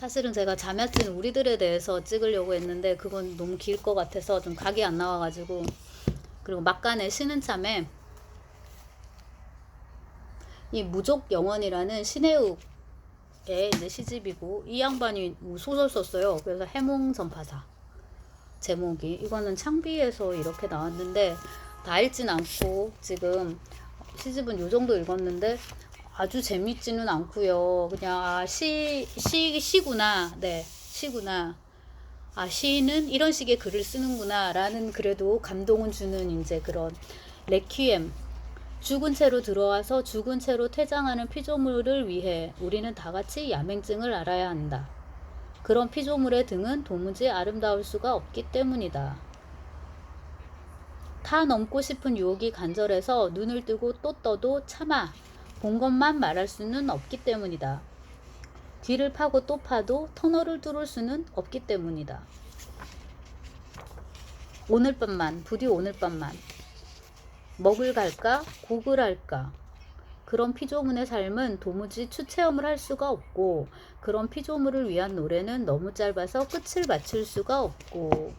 사실은 제가 자매친 우리들에 대해서 찍으려고 했는데 그건 너무 길 것 같아서 좀 각이 안 나와가지고 그리고 막간에 쉬는 참에 이 무족 영원이라는 신해욱의 이제 시집이고 이 양반이 뭐 소설 썼어요. 그래서 해몽 전파사 제목이 이거는 창비에서 이렇게 나왔는데 다 읽진 않고 지금 시집은 요 정도 읽었는데 아주 재밌지는 않고요. 그냥 아, 시, 시, 시구나. 네, 시구나. 아, 시인은 이런 식의 글을 쓰는구나. 라는 그래도 감동은 주는 이제 그런 레퀴엠. 죽은 채로 들어와서 죽은 채로 퇴장하는 피조물을 위해 우리는 다 같이 야맹증을 알아야 한다. 그런 피조물의 등은 도무지 아름다울 수가 없기 때문이다. 타 넘고 싶은 유혹이 간절해서 눈을 뜨고 또 떠도 참아 본 것만 말할 수는 없기 때문이다. 귀를 파고 또 파도 터널을 뚫을 수는 없기 때문이다. 오늘 밤만, 부디 오늘 밤만. 먹을 갈까, 곡을 할까. 그런 피조물의 삶은 도무지 추체험을 할 수가 없고, 그런 피조물을 위한 노래는 너무 짧아서 끝을 맞출 수가 없고,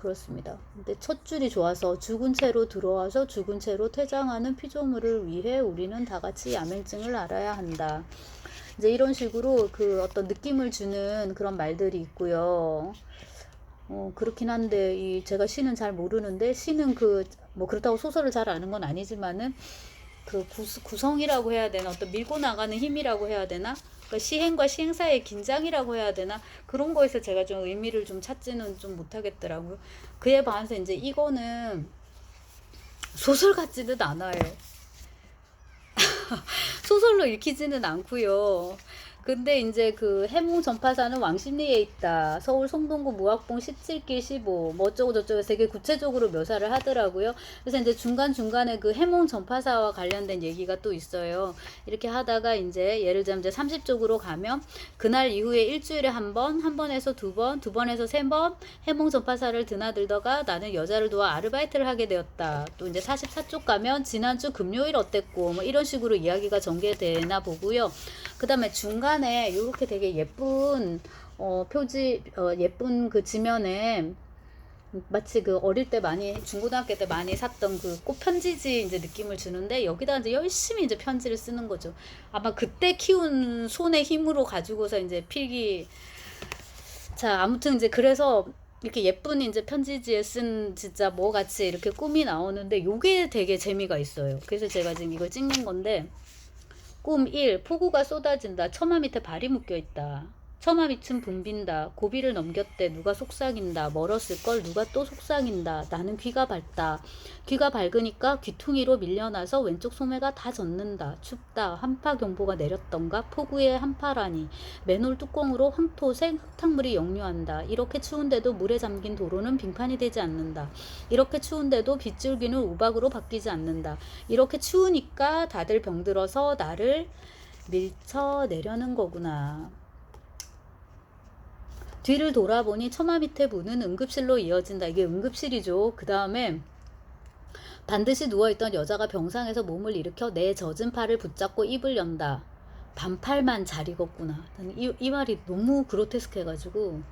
그렇습니다. 근데 첫 줄이 좋아서 죽은 채로 들어와서 죽은 채로 퇴장하는 피조물을 위해 우리는 다 같이 야맹증을 알아야 한다. 이제 이런 식으로 그 어떤 느낌을 주는 그런 말들이 있고요. 어, 그렇긴 한데 이 제가 시는 잘 모르는데 시는 그 뭐 그렇다고 소설을 잘 아는 건 아니지만은 그 구, 구성이라고 해야 되나 어떤 밀고 나가는 힘이라고 해야 되나 그러니까 시행과 시행 사이의 긴장이라고 해야 되나 그런 거에서 제가 좀 의미를 좀 찾지는 좀 못하겠더라고요. 그에 반해서 이제 이거는 소설 같지는 않아요. 소설로 읽히지는 않고요. 근데 이제 그 해몽 전파사는 왕십리에 있다. 서울 송동구 무학봉 17길 15. 뭐 어쩌고 저쩌고 되게 구체적으로 묘사를 하더라고요. 그래서 이제 중간중간에 그 해몽 전파사와 관련된 얘기가 또 있어요. 이렇게 하다가 이제 예를 들면 이제 30쪽으로 가면 그날 이후에 일주일에 한 번, 한 번에서 두 번, 두 번에서 세 번 해몽 전파사를 드나들다가 나는 여자를 도와 아르바이트를 하게 되었다. 또 이제 44쪽 가면 지난주 금요일 어땠고 뭐 이런 식으로 이야기가 전개되나 보고요. 그 다음에 중간 에 이렇게 되게 예쁜 어, 표지 어, 예쁜 그 지면에 마치 그 어릴 때 많이 중고등학교 때 많이 샀던 그 꽃 편지지 이제 느낌을 주는데 여기다 이제 열심히 이제 편지를 쓰는 거죠. 아마 그때 키운 손의 힘으로 가지고서 이제 필기 자 아무튼 이제 그래서 이렇게 예쁜 이제 편지지에 쓴 진짜 뭐 같이 이렇게 꿈이 나오는데 요게 되게 재미가 있어요. 그래서 제가 지금 이걸 찍는 건데 꿈 1. 폭우가 쏟아진다. 처마 밑에 발이 묶여 있다. 처마 밑은 붐빈다. 고비를 넘겼대. 누가 속삭인다. 멀었을 걸. 누가 또 속삭인다. 나는 귀가 밝다. 귀가 밝으니까 귀퉁이로 밀려나서 왼쪽 소매가 다 젖는다. 춥다. 한파 경보가 내렸던가. 폭우에 한파라니. 맨홀 뚜껑으로 황토색 흙탕물이 역류한다. 이렇게 추운데도 물에 잠긴 도로는 빙판이 되지 않는다. 이렇게 추운데도 빗줄기는 우박으로 바뀌지 않는다. 이렇게 추우니까 다들 병들어서 나를 밀쳐 내려는 거구나. 뒤를 돌아보니 처마 밑에 문은 응급실로 이어진다. 이게 응급실이죠. 그 다음에 반드시 누워있던 여자가 병상에서 몸을 일으켜 내 젖은 팔을 붙잡고 입을 연다. 반팔만 잘 익었구나. 이, 이 말이 너무 그로테스크해가지고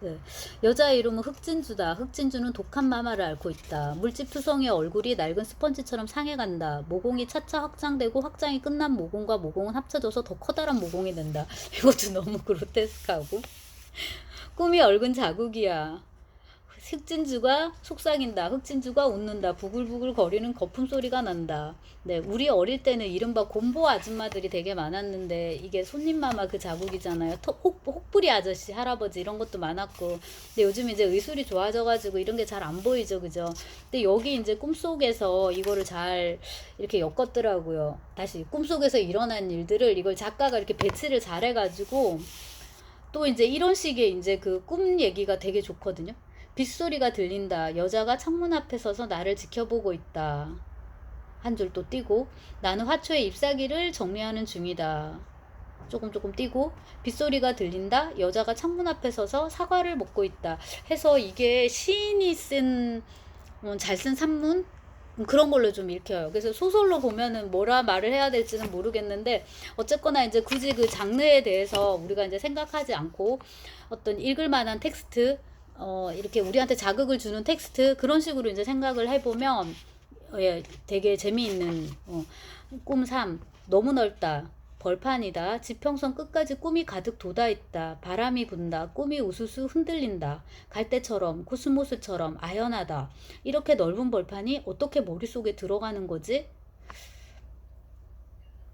네. 여자의 이름은 흑진주다. 흑진주는 독한 마마를 앓고 있다. 물집 투성이의 얼굴이 낡은 스펀지처럼 상해간다. 모공이 차차 확장되고 확장이 끝난 모공과 모공은 합쳐져서 더 커다란 모공이 된다. 이것도 너무 그로테스크하고. 꿈이 얼근 자국이야. 흑진주가 속삭인다. 흑진주가 웃는다. 부글부글 거리는 거품 소리가 난다. 네, 우리 어릴 때는 이른바 곰보 아줌마들이 되게 많았는데 이게 손님마마 그 자국이잖아요. 톡, 혹, 혹부리 아저씨, 할아버지 이런 것도 많았고. 근데 요즘 이제 의술이 좋아져가지고 이런 게 잘 안 보이죠, 그죠? 근데 여기 이제 꿈속에서 이거를 잘 이렇게 엮었더라고요. 다시 꿈속에서 일어난 일들을 이걸 작가가 이렇게 배치를 잘 해가지고 또 이제 이런 식의 이제 그 꿈 얘기가 되게 좋거든요. 빗소리가 들린다. 여자가 창문 앞에 서서 나를 지켜보고 있다. 한 줄 또 띄고 나는 화초의 잎사귀를 정리하는 중이다. 조금 조금 띄고 빗소리가 들린다. 여자가 창문 앞에 서서 사과를 먹고 있다. 해서 이게 시인이 쓴 어, 잘쓴 산문 그런 걸로 좀 읽혀요. 그래서 소설로 보면은 뭐라 말을 해야 될지는 모르겠는데 어쨌거나 이제 굳이 그 장르에 대해서 우리가 이제 생각하지 않고 어떤 읽을 만한 텍스트 어 이렇게 우리한테 자극을 주는 텍스트 그런 식으로 이제 생각을 해 보면 예 되게 재미있는 어, 꿈 3 너무 넓다 벌판이다 지평선 끝까지 꿈이 가득 돋아있다 바람이 분다 꿈이 우수수 흔들린다 갈대처럼 코스모스처럼 아연하다 이렇게 넓은 벌판이 어떻게 머릿속에 들어가는 거지?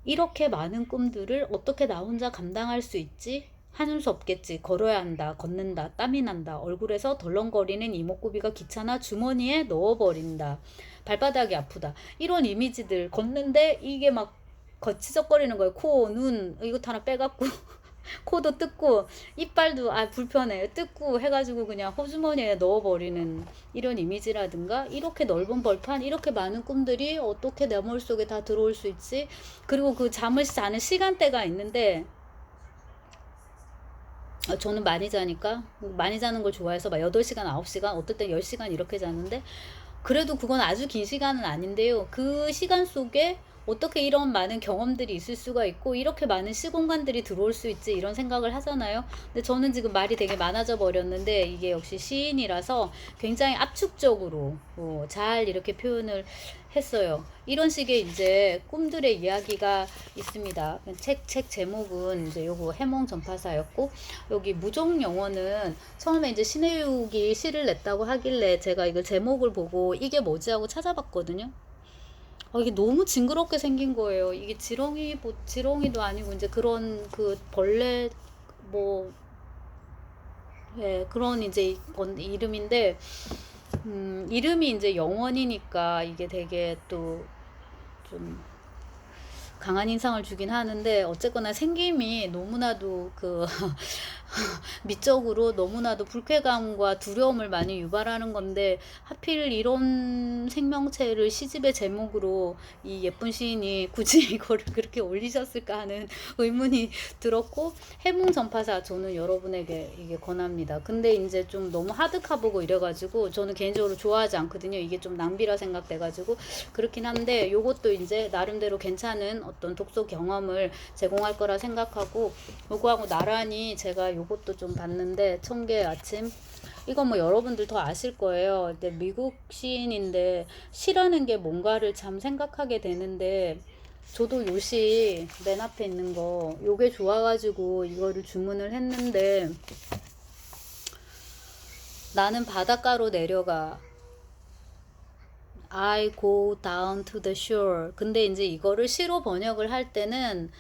이렇게 많은 꿈들을 어떻게 나 혼자 감당할 수 있지? 하는 수 없겠지. 걸어야 한다. 걷는다. 땀이 난다. 얼굴에서 덜렁거리는 이목구비가 귀찮아 주머니에 넣어버린다. 발바닥이 아프다. 이런 이미지들 걷는데 이게 막 거치적거리는 거예요. 코, 눈 이거 하나 빼갖고 코도 뜯고 이빨도 아 불편해. 뜯고 해가지고 그냥 호주머니에 넣어버리는 이런 이미지라든가 이렇게 넓은 벌판 이렇게 많은 꿈들이 어떻게 내 머릿속에 다 들어올 수 있지? 그리고 그 잠을 자는 시간대가 있는데 어, 저는 많이 자니까 많이 자는 걸 좋아해서 막 8시간 9시간 어떨 땐 10시간 이렇게 자는데 그래도 그건 아주 긴 시간은 아닌데요. 그 시간 속에 어떻게 이런 많은 경험들이 있을 수가 있고 이렇게 많은 시공간들이 들어올 수 있지 이런 생각을 하잖아요. 근데 저는 지금 말이 되게 많아져 버렸는데 이게 역시 시인이라서 굉장히 압축적으로 어, 잘 이렇게 표현을 했어요. 이런 식의 이제 꿈들의 이야기가 있습니다. 책, 책 제목은 이제 요거 해몽 전파사였고, 여기 무종 영어는 처음에 이제 신혜육이 시를 냈다고 하길래 제가 이거 제목을 보고 이게 뭐지 하고 찾아봤거든요. 아, 이게 너무 징그럽게 생긴 거예요. 이게 지렁이, 뭐, 지렁이도 아니고, 이제 그런 그 벌레, 뭐, 예, 그런 이제 건 이름인데, 음, 이름이 이제 영원이니까 이게 되게 또 좀 강한 인상을 주긴 하는데, 어쨌거나 생김이 너무나도 그, 미적으로 너무나도 불쾌감과 두려움을 많이 유발하는 건데 하필 이런 생명체를 시집의 제목으로 이 예쁜 시인이 굳이 이거를 그렇게 올리셨을까 하는 의문이 들었고 해몽 전파사 저는 여러분에게 이게 권합니다. 근데 이제 좀 너무 하드카보고 이래가지고 저는 개인적으로 좋아하지 않거든요. 이게 좀 낭비라 생각돼가지고 그렇긴 한데 요것도 이제 나름대로 괜찮은 어떤 독서 경험을 제공할 거라 생각하고 요거하고 나란히 제가 요 것도 좀 봤는데 청개 아침 이거 뭐 여러분들 더 아실 거예요. 근데 미국 시인인데 시라는 게 뭔가를 참 생각하게 되는데 저도 요 시 맨 앞에 있는 거 요게 좋아가지고 이거를 주문을 했는데 나는 바닷가로 내려가 I go down to the shore. 근데 이제 이거를 시로 번역을 할 때는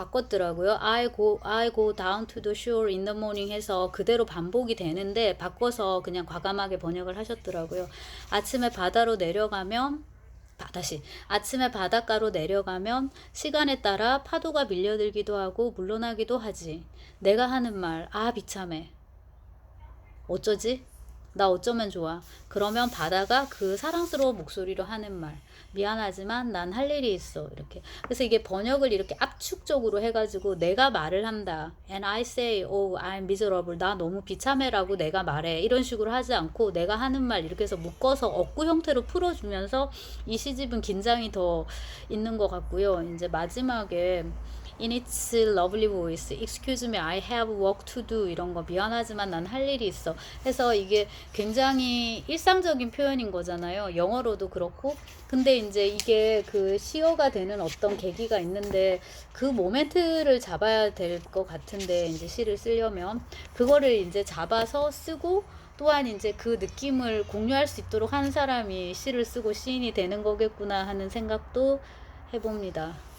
바꿨더라고요. I go, I go down to the shore in the morning 해서 그대로 반복이 되는데 바꿔서 그냥 과감하게 번역을 하셨더라고요. 아침에 바다로 내려가면 다시 아침에 바닷가로 내려가면 시간에 따라 파도가 밀려들기도 하고 물러나기도 하지. 내가 하는 말, 아 비참해. 어쩌지? 나 어쩌면 좋아. 그러면 바다가 그 사랑스러운 목소리로 하는 말. 미안하지만 난 할 일이 있어. 이렇게. 그래서 이게 번역을 이렇게 압축적으로 해가지고 내가 말을 한다. And I say, oh, I'm miserable. 나 너무 비참해라고 내가 말해. 이런 식으로 하지 않고 내가 하는 말 이렇게 해서 묶어서 어구 형태로 풀어주면서 이 시집은 긴장이 더 있는 것 같고요. 이제 마지막에 In its lovely voice, excuse me, I have work to do 이런 거 미안하지만 난 할 일이 있어. 해서 이게 굉장히 일상적인 표현인 거잖아요. 영어로도 그렇고. 근데 이제 이게 그 시어가 되는 어떤 계기가 있는데 그 모멘트를 잡아야 될 것 같은데 이제 시를 쓰려면 그거를 이제 잡아서 쓰고 또한 이제 그 느낌을 공유할 수 있도록 하는 사람이 시를 쓰고 시인이 되는 거겠구나 하는 생각도 해봅니다.